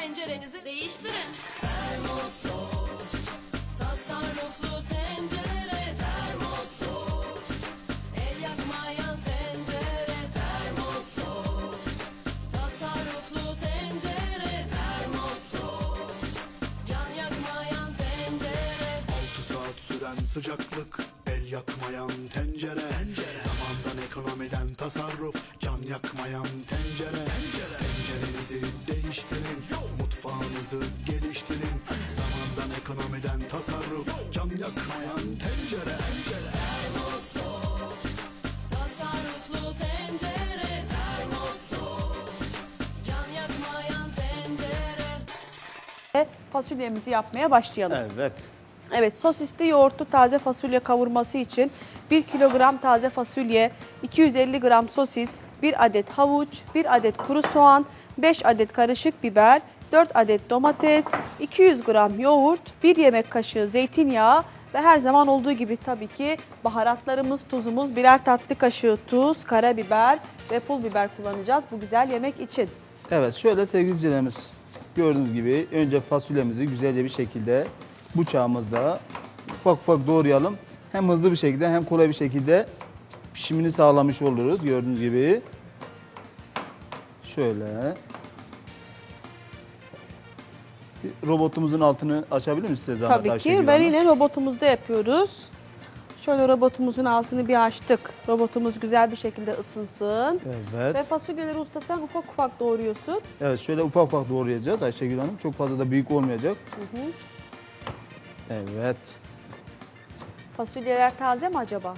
tencerenizi değiştirin. Termosoft, tasarruflu tencere termosoft. El yakmayan tencere termosoft. Tasarruflu tencere termosoft. Can yakmayan tencere 6 saat süren sıcaklık El yakmayan tencere, Zamandan ekonomiden tasarruf Can yakmayan tencere, Tencerenizi değiştirin Mutfağınızı geliştirin Zamandan ekonomiden tasarruf Can yakmayan tencere, Tasarruflu tencere termosoft. Can yakmayan tencere Ve fasulyemizi yapmaya başlayalım. Evet. Evet sosisli yoğurtlu taze fasulye kavurması için 1 kilogram taze fasulye, 250 gram sosis, 1 adet havuç, 1 adet kuru soğan, 5 adet karışık biber, 4 adet domates, 200 gram yoğurt, 1 yemek kaşığı zeytinyağı ve her zaman olduğu gibi tabii ki baharatlarımız, tuzumuz, birer tatlı kaşığı tuz, karabiber ve pul biber kullanacağız bu güzel yemek için. Evet şöyle sevgili izleyicilerimiz gördüğünüz gibi önce fasulyemizi güzelce bir şekilde bıçağımızla ufak ufak doğrayalım. Hem hızlı bir şekilde hem kolay bir şekilde pişimini sağlamış oluruz gördüğünüz gibi. Şöyle. Robotumuzun altını açabilir misiniz? Zahmet Tabii ki. Ben yine robotumuzda yapıyoruz. Şöyle robotumuzun altını bir açtık. Robotumuz güzel bir şekilde ısınsın. Ve Evet. fasulyeleri usta sen ufak ufak doğruyorsun. Evet şöyle ufak ufak doğrayacağız Ayşegül Hanım. Çok fazla da büyük olmayacak. Evet. Fasulyeler taze mi acaba?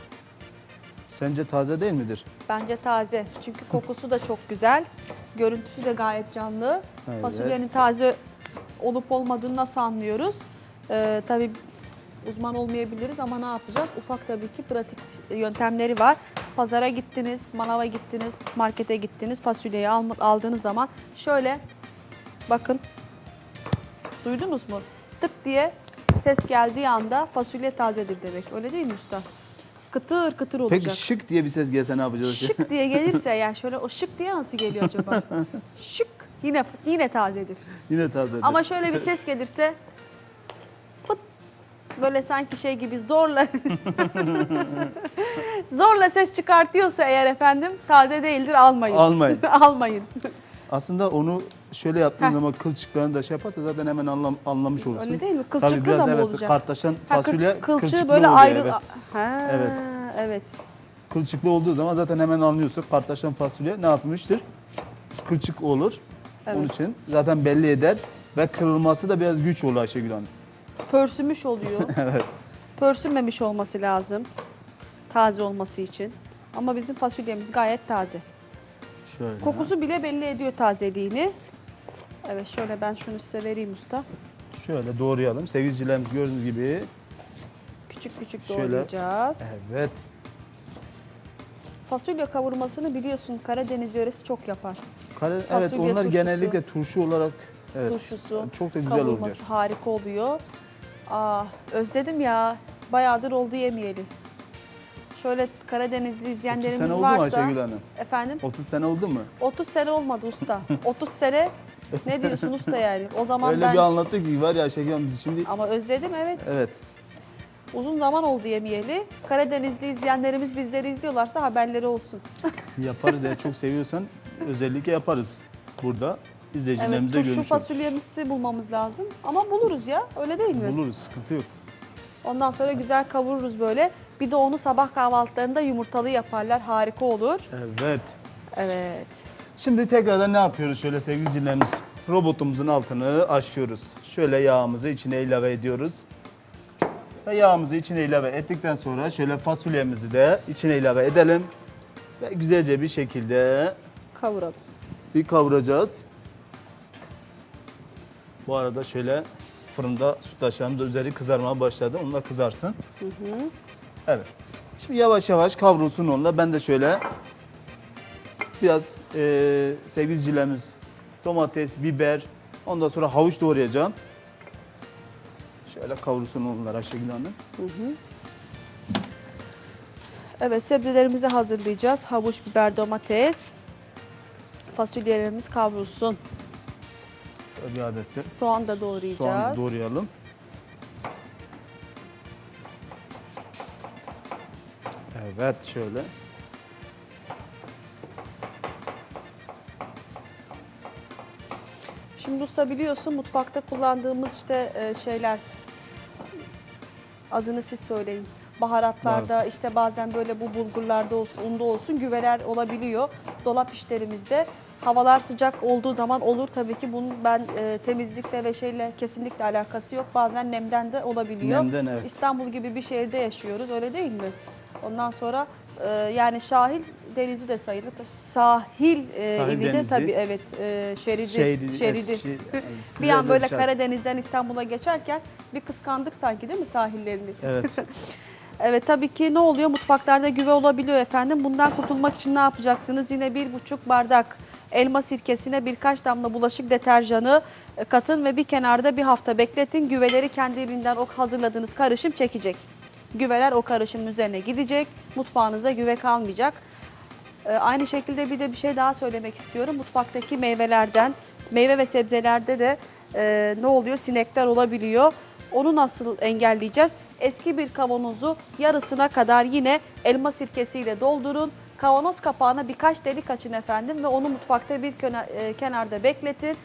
Sence taze değil midir? Bence taze. Çünkü kokusu da çok güzel. Görüntüsü de gayet canlı. Evet. Fasulyenin taze olup olmadığını nasıl anlıyoruz? Ee, tabii uzman olmayabiliriz ama ne yapacağız? Ufak tabii ki pratik yöntemleri var. Pazara gittiniz, manava gittiniz, markete gittiniz, fasulyeyi aldığınız zaman şöyle bakın duydunuz mu? Tık diye ses geldiği anda fasulye tazedir demek. Öyle değil mi usta? Kıtır kıtır olacak. Peki şık diye bir ses gelse ne yapacağız? Şık diye gelirse yani şöyle o şık diye nasıl geliyor acaba? şık yine yine tazedir. Yine tazedir. Ama şöyle bir ses gelirse pıt böyle sanki şey gibi zorla zorla ses çıkartıyorsa eğer efendim taze değildir almayın. Almayın. almayın. Aslında onu şöyle yaptığın zaman kılçıklarını da şey yaparsa zaten hemen anlam, anlamış olursun. Öyle değil mi? Tabii Kılçıklı biraz da mı evet, olacak? Kartaşan Ha, kıl- fasulye kılçığı kılçıklı böyle oluyor, ayrı. Evet. Ha, Evet. evet. Kılçıklı olduğu zaman zaten hemen anlıyorsun. Kartaşan fasulye ne yapmıştır? Kılçık olur. Onun Evet. için zaten belli eder. Ve kırılması da biraz güç olur Ayşegül Hanım. Pörsümüş oluyor. evet. Pörsünmemiş olması lazım. Taze olması için. Ama bizim fasulyemiz gayet taze. Şöyle. Kokusu bile belli ediyor tazeliğini. Evet şöyle ben şunu size vereyim usta. Şöyle doğrayalım. Sevgilicilerimiz gördüğünüz gibi. Küçük küçük Şöyle. doğrayacağız. Evet. Fasulye kavurmasını biliyorsun Karadeniz yöresi çok yapar. Kare, evet Fasulye onlar turşusu. genellikle turşu olarak evet, Turşusu, çok da güzel kavurması olacak. harika oluyor. Ah özledim ya. Bayağıdır oldu yemeyeli. Şöyle Karadenizli 30 izleyenlerimiz sene oldu mu. Ayşegül Hanım? Efendim? 30 sene oldu mu? 30 sene olmadı usta. 30 sene ne diyorsun usta yani? O zaman Öyle ben... bir anlattık ki var ya Ayşegül Hanım biz şimdi Ama özledim evet. evet Uzun zaman oldu yemeyeli. Karadenizli izleyenlerimiz bizleri izliyorlarsa haberleri olsun. yaparız ya çok seviyorsan özellikle yaparız burada Evet, izleyicilerimize turşu görmüş olur. fasulyemizi bulmamız lazım. Ama buluruz ya, öyle değil mi? Buluruz sıkıntı yok. Ondan sonra güzel kavururuz böyle. Bir de onu sabah kahvaltılarında yumurtalı yaparlar, harika olur. Evet. Evet. Şimdi tekrardan ne yapıyoruz şöyle sevgili izleyicilerimiz? Robotumuzun altını açıyoruz. Şöyle yağımızı içine ilave ediyoruz. Ve yağımızı içine ilave ettikten sonra şöyle fasulyemizi de içine ilave edelim. Ve güzelce bir şekilde Kavuralım. bir kavuracağız. Bu arada şöyle fırında sütlaçlarımız üzeri kızarmaya başladı. Onunla kızarsın. Evet. Şimdi yavaş yavaş kavrulsun onunla. Ben de şöyle biraz e, sevgili izleyicilerimiz domates, biber, ondan sonra havuç doğrayacağım. Şöyle kavrulsun onlar Ayşegül Hanım. Evet, sebzelerimizi hazırlayacağız. Havuç, biber, domates. Fasulyelerimiz kavrulsun. Bir adet de Soğan da doğrayacağız. soğan doğrayalım. Evet şöyle. Şimdi usta biliyorsun mutfakta kullandığımız işte e, şeyler adını siz söyleyin. Baharatlarda işte bazen böyle bu bulgurlarda olsun, unda olsun güveler olabiliyor. Dolap işlerimizde havalar sıcak olduğu zaman olur tabii ki bunun ben e, temizlikle ve şeyle kesinlikle alakası yok. Bazen nemden de olabiliyor. Nemden, evet. İstanbul gibi bir şehirde yaşıyoruz öyle değil mi? Ondan sonra e, yani sahil denizi de sayılır. Sahil, e, Sahil ili de denizi. tabii evet e, şeridi. Şeridi, şeridi. es- şi- bir an böyle dışarı- Karadeniz'den İstanbul'a geçerken bir kıskandık sanki değil mi sahillerini? Evet. Evet tabii ki ne oluyor? Mutfaklarda güve olabiliyor efendim. Bundan kurtulmak için ne yapacaksınız? Yine bir buçuk bardak elma sirkesine birkaç damla bulaşık deterjanı e, katın ve bir kenarda bir hafta bekletin. Güveleri kendiliğinden o hazırladığınız karışım çekecek. Güveler o karışımın üzerine gidecek. Mutfağınıza güve kalmayacak. Ee, Aynı şekilde bir de bir şey daha söylemek istiyorum. Mutfaktaki meyvelerden, meyve ve sebzelerde de e, ne oluyor? Sinekler olabiliyor. Onu nasıl engelleyeceğiz? Eski bir kavanozu yarısına kadar yine elma sirkesiyle doldurun. Kavanoz kapağına birkaç delik açın efendim ve onu mutfakta bir e, kenarda bekletin.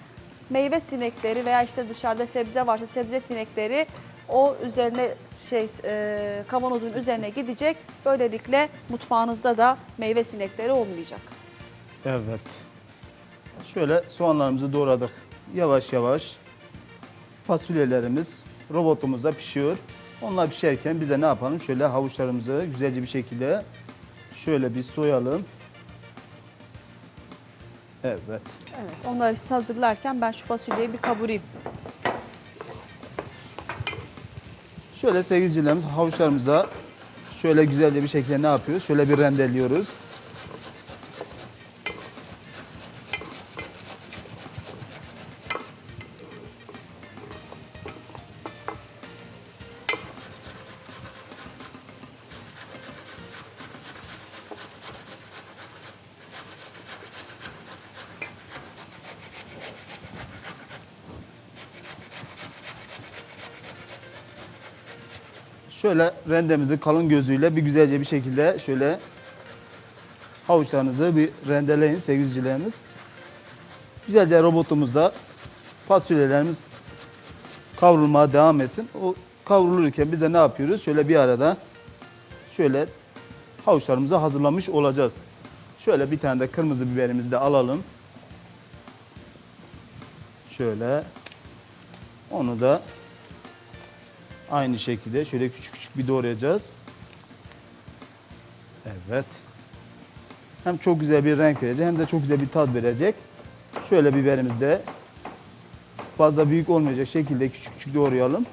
Meyve sinekleri veya işte dışarıda sebze varsa sebze sinekleri o üzerine şey e, kavanozun üzerine gidecek. Böylelikle mutfağınızda da meyve sinekleri olmayacak. Evet. Şöyle soğanlarımızı doğradık. Yavaş yavaş fasulyelerimiz robotumuzda pişiyor. Onlar pişerken bize ne yapalım? Şöyle havuçlarımızı güzelce bir şekilde şöyle bir soyalım. Evet. Evet. Onları siz hazırlarken ben şu fasulyeyi bir kavurayım. Şöyle sevgilicilerimiz havuçlarımızda şöyle güzelce bir şekilde ne yapıyoruz? Şöyle bir rendeliyoruz. Şöyle rendemizi kalın gözüyle bir güzelce bir şekilde şöyle havuçlarınızı bir rendeleyin sevgilicilerimiz. Güzelce robotumuzda fasulyelerimiz kavrulmaya devam etsin. O kavrulurken bize ne yapıyoruz? Şöyle bir arada şöyle havuçlarımızı hazırlamış olacağız. Şöyle bir tane de kırmızı biberimizi de alalım. Şöyle onu da Aynı şekilde şöyle küçük küçük bir doğrayacağız. Evet. Hem çok güzel bir renk verecek hem de çok güzel bir tat verecek. Şöyle biberimizi de fazla büyük olmayacak şekilde küçük küçük doğrayalım.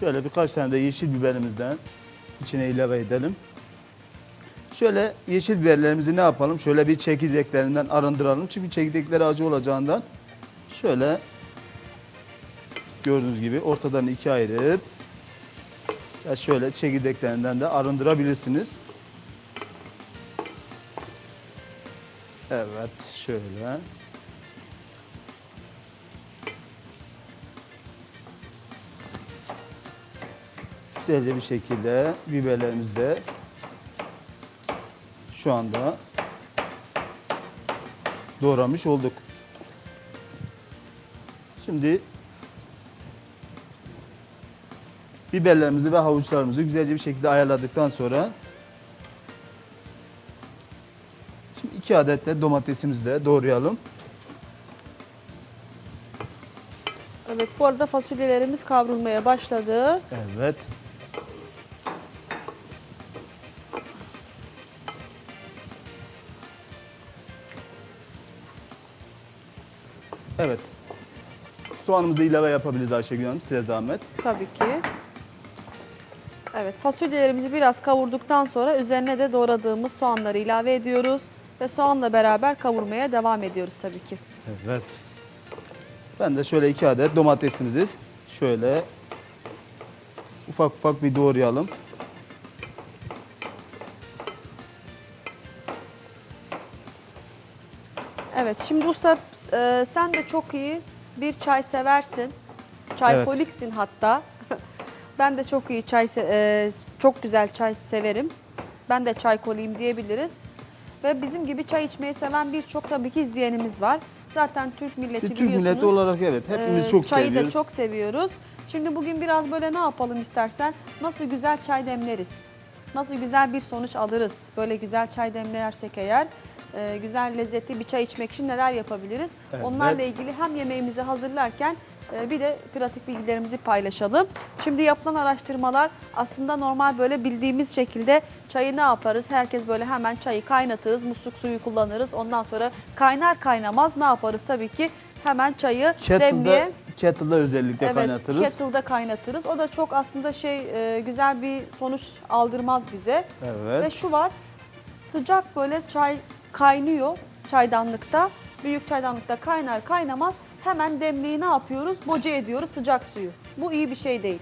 Şöyle birkaç tane de yeşil biberimizden içine ilave edelim. Şöyle yeşil biberlerimizi ne yapalım? Şöyle bir çekirdeklerinden arındıralım. Çünkü çekirdekleri acı olacağından şöyle gördüğünüz gibi ortadan ikiye ayırıp ya şöyle çekirdeklerinden de arındırabilirsiniz. Evet şöyle. Güzelce bir şekilde biberlerimizi de şu anda doğramış olduk. Şimdi biberlerimizi ve havuçlarımızı güzelce bir şekilde ayarladıktan sonra şimdi iki adet de domatesimizi de doğrayalım. Evet bu arada fasulyelerimiz kavrulmaya başladı. Evet. Evet. Soğanımızı ilave yapabiliriz Ayşegül Hanım. Size zahmet. Tabii ki. Evet fasulyelerimizi biraz kavurduktan sonra üzerine de doğradığımız soğanları ilave ediyoruz. ve soğanla beraber kavurmaya devam ediyoruz tabii ki. Evet. Ben de şöyle iki adet domatesimizi şöyle ufak ufak bir doğrayalım. Evet şimdi usta e, sen de çok iyi bir çay seversin. Çaykoliksin hatta. ben de çok iyi çay e, çok güzel çay severim. Ben de çaykoliyim diyebiliriz. Ve bizim gibi çay içmeyi seven birçok tabii ki izleyenimiz var. Zaten Türk milleti Bir Türk biliyorsunuz. milleti olarak evet hepimiz Ee, çok çayı seviyoruz. da çok seviyoruz. Şimdi bugün biraz böyle ne yapalım istersen? Nasıl güzel çay demleriz? Nasıl güzel bir sonuç alırız? Böyle güzel çay demlersek eğer e, güzel lezzetli bir çay içmek için neler yapabiliriz? Evet. Onlarla ilgili hem yemeğimizi hazırlarken e, bir de pratik bilgilerimizi paylaşalım. Şimdi yapılan araştırmalar aslında normal böyle bildiğimiz şekilde çayı ne yaparız? Herkes böyle hemen çayı kaynatırız, musluk suyu kullanırız. Ondan sonra kaynar kaynamaz ne yaparız? Tabii ki hemen çayı Kettle'da, demliğe kettle'da özellikle kaynatırız. kettle'da kaynatırız. O da çok aslında şey e, güzel bir sonuç aldırmaz bize. Evet. Ve şu var sıcak böyle çay kaynıyor çaydanlıkta. Büyük çaydanlıkta kaynar kaynamaz hemen demliği ne yapıyoruz? Boca ediyoruz sıcak suyu. Bu iyi bir şey değil.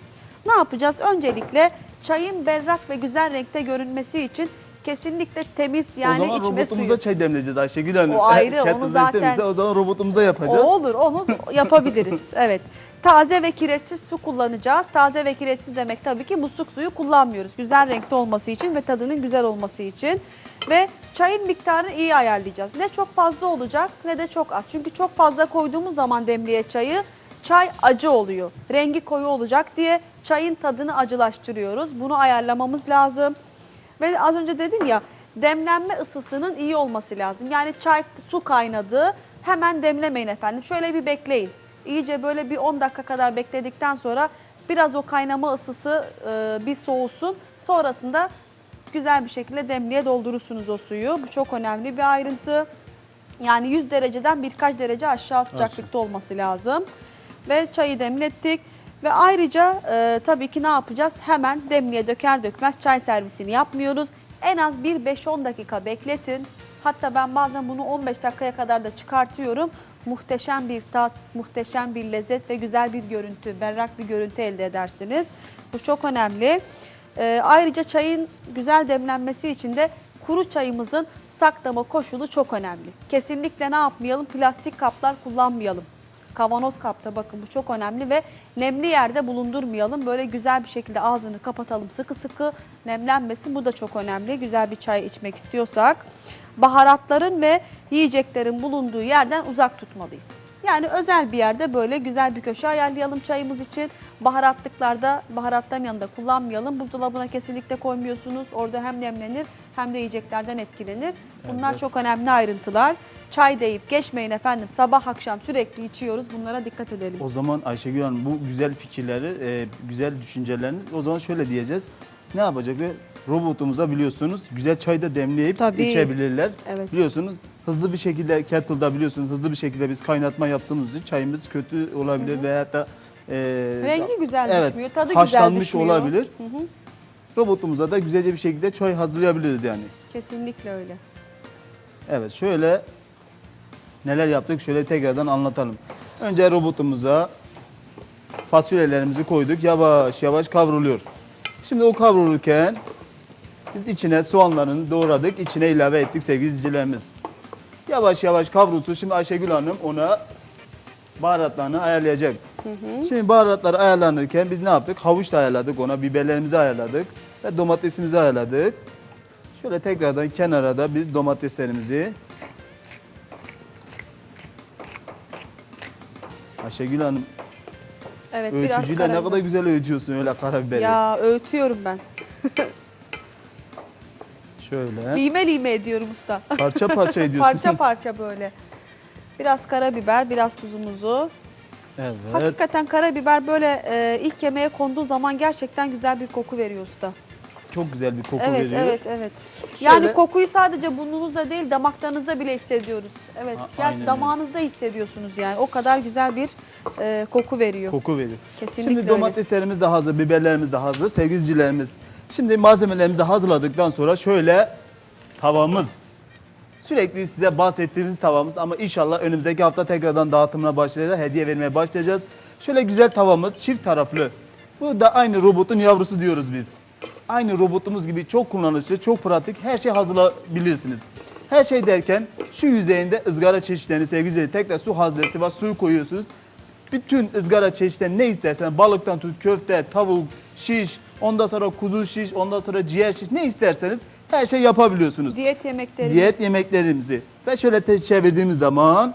Ne yapacağız? Öncelikle çayın berrak ve güzel renkte görünmesi için kesinlikle temiz yani o zaman içme robotumuza suyu. çay demleyeceğiz Ayşegül Hanım. O ayrı, onu Kettle'da zaten- o zaman robotumuza yapacağız. O olur, onu yapabiliriz. evet. Taze ve kireçsiz su kullanacağız. Taze ve kireçsiz demek tabii ki musluk suyu kullanmıyoruz. Güzel renkte olması için ve tadının güzel olması için. Ve çayın miktarını iyi ayarlayacağız. Ne çok fazla olacak ne de çok az. Çünkü çok fazla koyduğumuz zaman demliğe çayı çay acı oluyor. Rengi koyu olacak diye çayın tadını acılaştırıyoruz. Bunu ayarlamamız lazım. Ve az önce dedim ya demlenme ısısının iyi olması lazım. Yani çay su kaynadı hemen demlemeyin efendim. Şöyle bir bekleyin. İyice böyle bir 10 dakika kadar bekledikten sonra biraz o kaynama ısısı e, bir soğusun. Sonrasında güzel bir şekilde demliğe doldurursunuz o suyu. Bu çok önemli bir ayrıntı. Yani 100 dereceden birkaç derece aşağı sıcaklıkta olması lazım. Ve çayı demlettik. Ve ayrıca e, tabii ki ne yapacağız? Hemen demliğe döker dökmez çay servisini yapmıyoruz. En az bir 5-10 dakika bekletin. Hatta ben bazen bunu 15 dakikaya kadar da çıkartıyorum. Muhteşem bir tat, muhteşem bir lezzet ve güzel bir görüntü, berrak bir görüntü elde edersiniz. Bu çok önemli. E, ayrıca çayın güzel demlenmesi için de kuru çayımızın saklama koşulu çok önemli. Kesinlikle ne yapmayalım? Plastik kaplar kullanmayalım. Kavanoz kapta bakın bu çok önemli ve nemli yerde bulundurmayalım. Böyle güzel bir şekilde ağzını kapatalım sıkı sıkı nemlenmesin. Bu da çok önemli. Güzel bir çay içmek istiyorsak. Baharatların ve yiyeceklerin bulunduğu yerden uzak tutmalıyız. Yani özel bir yerde böyle güzel bir köşe ayarlayalım çayımız için. Baharatlıklarda baharatların yanında kullanmayalım. Buzdolabına kesinlikle koymuyorsunuz. Orada hem nemlenir hem de yiyeceklerden etkilenir. Bunlar Evet. çok önemli ayrıntılar. Çay deyip geçmeyin efendim. Sabah akşam sürekli içiyoruz. Bunlara dikkat edelim. O zaman Ayşegül Hanım bu güzel fikirleri, e, güzel düşüncelerini o zaman şöyle diyeceğiz. Ne yapacak? Robotumuza biliyorsunuz güzel çay da demleyip Tabii. içebilirler. Evet. Biliyorsunuz hızlı bir şekilde kettle'da biliyorsunuz hızlı bir şekilde biz kaynatma yaptığımız için çayımız kötü olabilir veya da e, Rengi güzel evet, düşmüyor, tadı güzel haşlanmış düşmüyor. olabilir. Robotumuza da güzelce bir şekilde çay hazırlayabiliriz yani. Kesinlikle öyle. Evet şöyle neler yaptık şöyle tekrardan anlatalım. Önce robotumuza fasulyelerimizi koyduk. Yavaş yavaş kavruluyor. Şimdi o kavrulurken biz içine soğanlarını doğradık. içine ilave ettik sevgili izleyicilerimiz. Yavaş yavaş kavrulsun. Şimdi Ayşegül Hanım ona baharatlarını ayarlayacak. Şimdi baharatlar ayarlanırken biz ne yaptık? Havuç da ayarladık ona, biberlerimizi ayarladık ve domatesimizi ayarladık. Şöyle tekrardan kenara da biz domateslerimizi Ayşegül Hanım Evet biraz öğütücüyle ne karabiber. kadar güzel öğütüyorsun öyle karabiberi. Ya öğütüyorum ben. Şöyle Lime lime ediyorum usta. parça parça ediyorsun. parça parça böyle. Biraz karabiber, biraz tuzumuzu. Evet. Hakikaten karabiber böyle e, ilk yemeğe konduğu zaman gerçekten güzel bir koku veriyor usta. Çok güzel bir koku evet, veriyor. evet, evet. Şöyle- Yani kokuyu sadece burnunuzda değil, damaklarınızda bile hissediyoruz. Evet, A- yani aynen öyle. damağınızda hissediyorsunuz yani. O kadar güzel bir e, koku veriyor. Koku veriyor. Kesinlikle Şimdi öyle. domateslerimiz de hazır, biberlerimiz de hazır. Sevgili izleyicilerimiz. Şimdi malzemelerimizi hazırladıktan sonra şöyle tavamız, Sürekli size bahsettiğimiz tavamız ama inşallah önümüzdeki hafta tekrardan dağıtımına başlayacağız. Hediye vermeye başlayacağız. Şöyle güzel tavamız çift taraflı. Bu da aynı robotun yavrusu diyoruz biz. Aynı robotumuz gibi çok kullanışlı, çok pratik. Her şey hazırlayabilirsiniz. Her şey derken şu yüzeyinde ızgara çeşitlerini sevgili tekrar su haznesi var. Suyu koyuyorsunuz. Bütün ızgara çeşitleri ne istersen balıktan tut köfte, tavuk, şiş, ondan sonra kuzu şiş, ondan sonra ciğer şiş ne isterseniz her şey yapabiliyorsunuz. Diyet yemeklerimiz. Diyet yemeklerimizi ve şöyle çevirdiğimiz zaman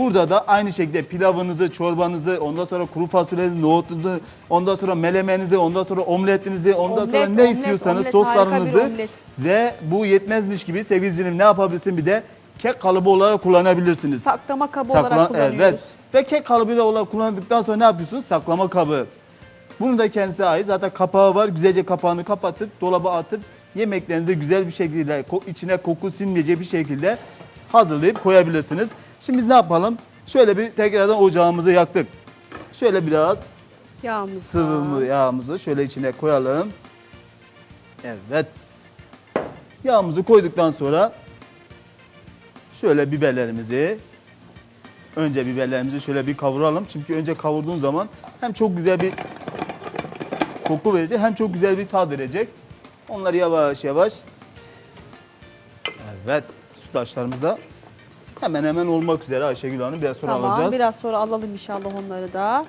burada da aynı şekilde pilavınızı, çorbanızı, ondan sonra kuru fasulyenizi, nohutunuzu, ondan sonra melemenizi, ondan sonra omletinizi, ondan Omlet, sonra ne omlet, istiyorsanız omlet, soslarınızı ve bu yetmezmiş gibi sevgili ne yapabilirsin bir de kek kalıbı olarak kullanabilirsiniz. Saklama kabı Sakla- olarak kullanıyoruz. Evet. Ve kek kalıbı olarak kullandıktan sonra ne yapıyorsunuz? Saklama kabı. Bunun da kendisine ait. Zaten kapağı var. Güzelce kapağını kapatıp dolaba atıp yemeklerinizi güzel bir şekilde içine koku sinmeyecek bir şekilde hazırlayıp koyabilirsiniz. Şimdi biz ne yapalım? Şöyle bir tekrardan ocağımızı yaktık. Şöyle biraz Yağımız. sıvı yağımızı şöyle içine koyalım. Evet. Yağımızı koyduktan sonra şöyle biberlerimizi önce biberlerimizi şöyle bir kavuralım. Çünkü önce kavurduğun zaman hem çok güzel bir koku verecek hem çok güzel bir tat verecek. Onları yavaş yavaş Evet. Sütlaçlarımız da hemen hemen olmak üzere Ayşegül Hanım. Biraz sonra Tamam alacağız. biraz sonra alalım inşallah onları da.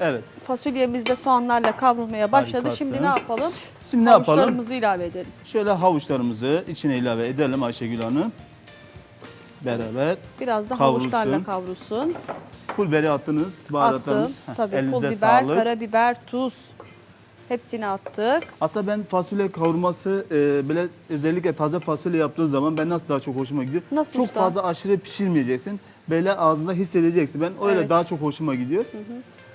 Evet. Fasulyemiz de soğanlarla kavrulmaya başladı. Harikasın. Şimdi ne yapalım? Şimdi ne yapalım? Havuçlarımızı ilave edelim. Şöyle havuçlarımızı içine ilave edelim Ayşegül Hanım. Beraber. Biraz da Kavrulsun. havuçlarla kavrulsun. Pul biberi attınız, Attım. baharatlarınız. Heh, Tabii pul biber, sağlık. karabiber, tuz. Hepsini attık. Aslında ben fasulye kavurması e, böyle özellikle taze fasulye yaptığın zaman ben nasıl daha çok hoşuma gidiyor. Nasıl çok usta? fazla aşırı pişirmeyeceksin. Böyle ağzında hissedeceksin. Ben öyle Evet. daha çok hoşuma gidiyor.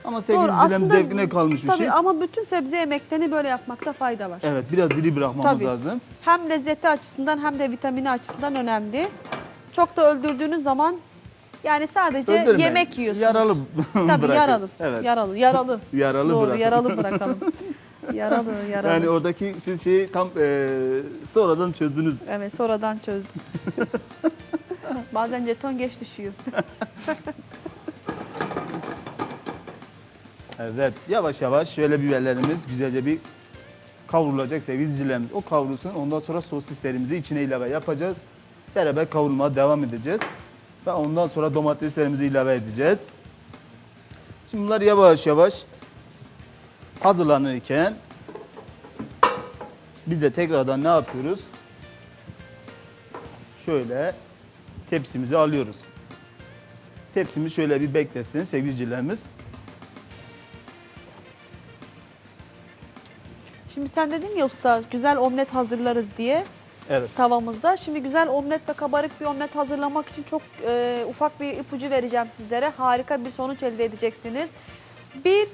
Ama sevgili izleyicilerim zevkine kalmış bir Tabii şey. ama bütün sebze yemeklerini böyle yapmakta fayda var. Evet biraz diri bırakmamız Tabii. lazım. Hem lezzeti açısından hem de vitamini açısından önemli. Çok da öldürdüğünüz zaman yani sadece Öldürmeyin. yemek yiyorsunuz. Yaralı Tabii bırakın. yaralı. Evet. Yaralı, yaralı. Yaralı Doğru, bırakın. yaralı bırakalım. yaralı, yaralı. Yani oradaki siz şeyi tam e, sonradan çözdünüz. Evet, sonradan çözdüm. Bazen jeton geç düşüyor. Evet yavaş yavaş şöyle biberlerimiz güzelce bir kavrulacak sevgili izleyicilerimiz. O kavrulsun ondan sonra sosislerimizi içine ilave yapacağız. Beraber kavrulmaya devam edeceğiz. Ve ondan sonra domateslerimizi ilave edeceğiz. Şimdi bunlar yavaş yavaş hazırlanırken biz de tekrardan ne yapıyoruz? Şöyle tepsimizi alıyoruz. Tepsimiz şöyle bir beklesin sevgili izleyicilerimiz. Şimdi sen dedin ya usta güzel omlet hazırlarız diye Evet. tavamızda. Şimdi güzel omlet ve kabarık bir omlet hazırlamak için çok e, ufak bir ipucu vereceğim sizlere. Harika bir sonuç elde edeceksiniz. Bir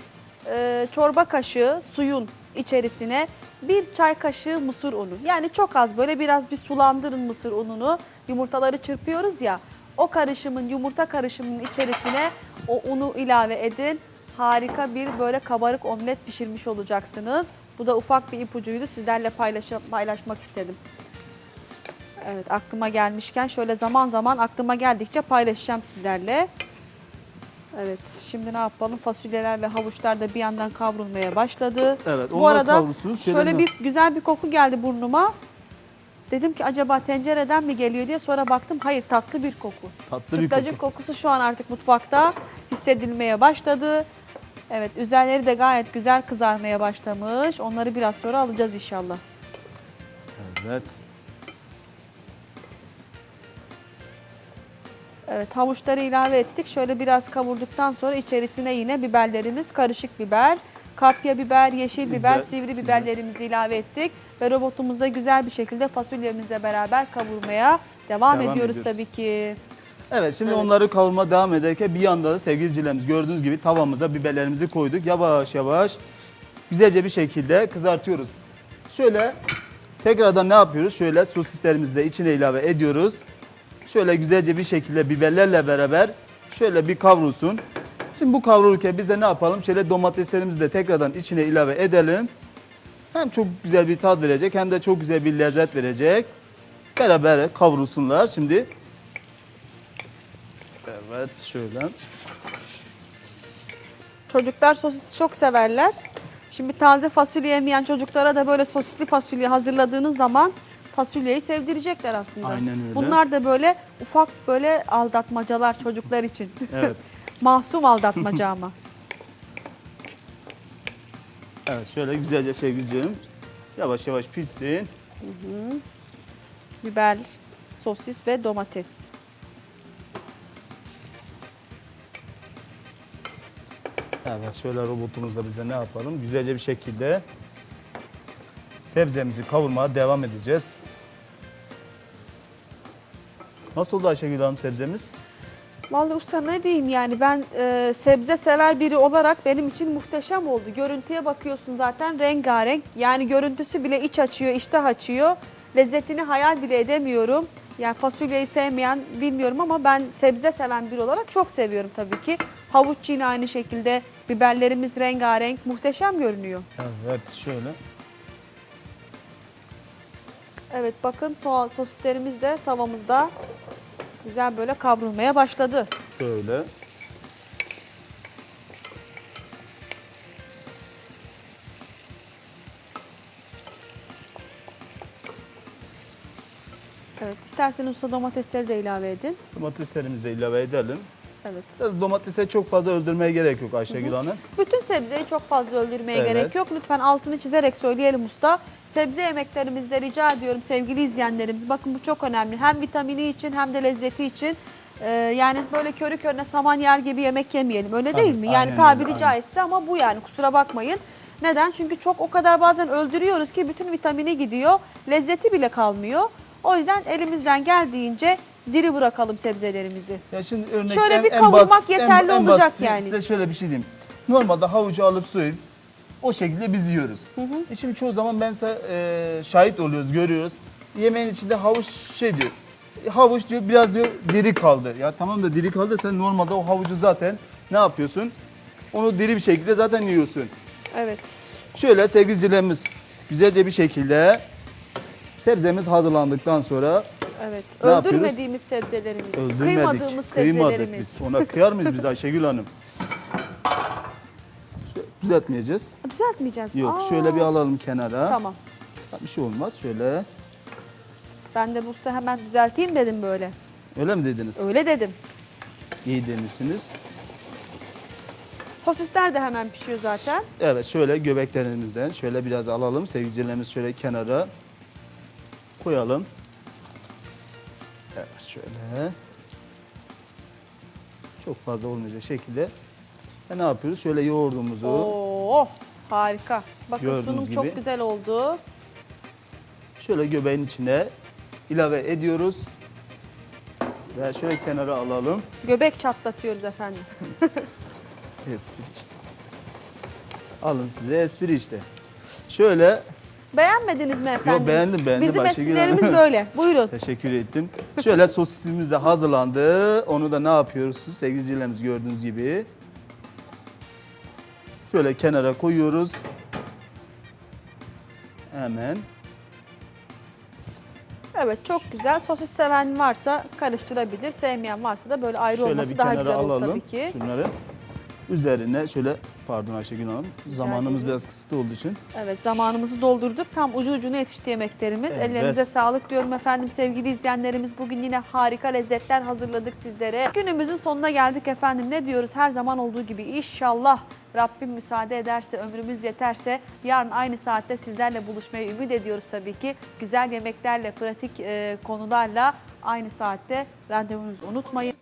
e, çorba kaşığı suyun içerisine bir çay kaşığı mısır unu. Yani çok az böyle biraz bir sulandırın mısır ununu. Yumurtaları çırpıyoruz ya. O karışımın yumurta karışımının içerisine o unu ilave edin. Harika bir böyle kabarık omlet pişirmiş olacaksınız. Bu da ufak bir ipucuydu. Sizlerle paylaş- paylaşmak istedim. Evet aklıma gelmişken şöyle zaman zaman aklıma geldikçe paylaşacağım sizlerle. Evet şimdi ne yapalım? Fasulyeler ve havuçlar da bir yandan kavrulmaya başladı. Evet, Bu arada. Şöyle bir güzel bir koku geldi burnuma. Dedim ki acaba tencereden mi geliyor diye sonra baktım hayır tatlı bir koku. Tatlı bir koku. kokusu şu an artık mutfakta hissedilmeye başladı. Evet üzerleri de gayet güzel kızarmaya başlamış. Onları biraz sonra alacağız inşallah. Evet. Evet havuçları ilave ettik. Şöyle biraz kavurduktan sonra içerisine yine biberlerimiz karışık biber, kapya biber, yeşil biber, Biber, sivri sivri. biberlerimizi ilave ettik. Ve robotumuzda güzel bir şekilde fasulyemizle beraber kavurmaya devam, Devam ediyoruz ediyoruz. tabii ki. Evet şimdi Evet. onları kavurma devam ederken bir yanda da sevgili izleyicilerimiz gördüğünüz gibi tavamıza biberlerimizi koyduk. Yavaş yavaş güzelce bir şekilde kızartıyoruz. Şöyle tekrardan ne yapıyoruz? Şöyle sosislerimizi de içine ilave ediyoruz. Şöyle güzelce bir şekilde biberlerle beraber şöyle bir kavrulsun. Şimdi bu kavrulurken biz de ne yapalım? Şöyle domateslerimizi de tekrardan içine ilave edelim. Hem çok güzel bir tat verecek hem de çok güzel bir lezzet verecek. beraber kavrulsunlar şimdi. Evet şöyle. Çocuklar sosis çok severler. Şimdi taze fasulye yemeyen çocuklara da böyle sosisli fasulye hazırladığınız zaman fasulyeyi sevdirecekler aslında. Aynen öyle. Bunlar da böyle ufak böyle aldatmacalar çocuklar için. Evet. Masum aldatmaca ama. Evet şöyle güzelce sevgiliciğim. Yavaş yavaş pişsin. Biber, sosis ve domates. Evet şöyle robotumuzla bize ne yapalım? Güzelce bir şekilde sebzemizi kavurmaya devam edeceğiz. Nasıl oldu Ayşegül Hanım sebzemiz? Vallahi usta ne diyeyim yani ben e, sebze sever biri olarak benim için muhteşem oldu. Görüntüye bakıyorsun zaten rengarenk. Yani görüntüsü bile iç açıyor, iştah açıyor. Lezzetini hayal bile edemiyorum. Yani fasulyeyi sevmeyen bilmiyorum ama ben sebze seven biri olarak çok seviyorum tabii ki. Havuç yine aynı şekilde. Biberlerimiz rengarenk, muhteşem görünüyor. Evet şöyle. Evet bakın soğan sosislerimiz de tavamızda güzel böyle kavrulmaya başladı. Böyle. Evet isterseniz usta domatesleri de ilave edin. Domateslerimizi de ilave edelim. Evet. Domatese çok fazla öldürmeye gerek yok Ayşegül Hanım. Bütün sebzeyi çok fazla öldürmeye Evet. gerek yok. Lütfen altını çizerek söyleyelim usta. Sebze yemeklerimizde rica ediyorum sevgili izleyenlerimiz. Bakın bu çok önemli. Hem vitamini için hem de lezzeti için. Ee, yani böyle körü körüne saman yer gibi yemek yemeyelim. Öyle değil Tabii, mi? Yani aynen tabiri öyle, aynen. caizse ama bu yani kusura bakmayın. Neden? Çünkü çok o kadar bazen öldürüyoruz ki bütün vitamini gidiyor. Lezzeti bile kalmıyor. O yüzden elimizden geldiğince diri bırakalım sebzelerimiz. Ya şimdi örnek Şöyle en, bir kavurmak basit- yeterli en olacak basiti yani. Size şöyle bir şey diyeyim. Normalde havucu alıp soyup o şekilde biz yiyoruz. E şimdi çoğu zaman ben e, şahit oluyoruz, görüyoruz. Yemeğin içinde havuç şey diyor. e, Havuç diyor biraz diyor diri kaldı. Ya tamam da diri kaldı sen normalde o havucu zaten ne yapıyorsun? Onu diri bir şekilde zaten yiyorsun. Evet. Şöyle sevgilicilerimiz güzelce bir şekilde sebzemiz hazırlandıktan sonra Evet. Ne? Öldürmediğimiz sebzelerimiz, öldürmedik, kıymadığımız kıymadık sebzelerimiz. biz. Ona kıyar mıyız biz Ayşegül Hanım? Şöyle düzeltmeyeceğiz. Düzeltmeyeceğiz. Yok Aa, şöyle bir alalım kenara. Tamam. Bir şey olmaz şöyle. Ben de bu sefer hemen düzelteyim dedim böyle. Öyle mi dediniz? Öyle dedim. İyi demişsiniz. Sosisler de hemen pişiyor zaten. Evet şöyle göbeklerimizden şöyle biraz alalım. Sevgililerimiz şöyle kenara koyalım. Şöyle. Çok fazla olmayacak şekilde. E ne yapıyoruz? Şöyle yoğurdumuzu Oo, harika. Bakın Gördüğünüz sunum gibi. çok güzel oldu. şöyle göbeğin içine ilave ediyoruz. Ve şöyle kenara alalım. Göbek çatlatıyoruz efendim. Espri işte. Alın size espri işte. Şöyle Beğenmediniz mi efendim? beğendim, beğendim Bizim Ayşegül Hanım. böyle. Buyurun. Teşekkür ettim. Şöyle sosisimiz de hazırlandı. Onu da ne yapıyoruz? Sevgili izleyicilerimiz gördüğünüz gibi. Şöyle kenara koyuyoruz. Hemen. Evet çok güzel. Sosis seven varsa karıştırabilir. Sevmeyen varsa da böyle ayrı Şöyle olması bir daha kenara güzel olur alalım tabii ki. şunları. Üzerine şöyle pardon Ayşegül Hanım. Zamanımız biraz kısıtlı olduğu için. Evet zamanımızı doldurduk. Tam ucu ucuna yetişti yemeklerimiz. Evet. Ellerinize sağlık diyorum efendim sevgili izleyenlerimiz. Bugün yine harika lezzetler hazırladık sizlere. Günümüzün sonuna geldik efendim. Ne diyoruz? Her zaman olduğu gibi inşallah Rabbim müsaade ederse, ömrümüz yeterse yarın aynı saatte sizlerle buluşmayı ümit ediyoruz tabii ki. Güzel yemeklerle, pratik e, konularla aynı saatte randevunuzu unutmayın.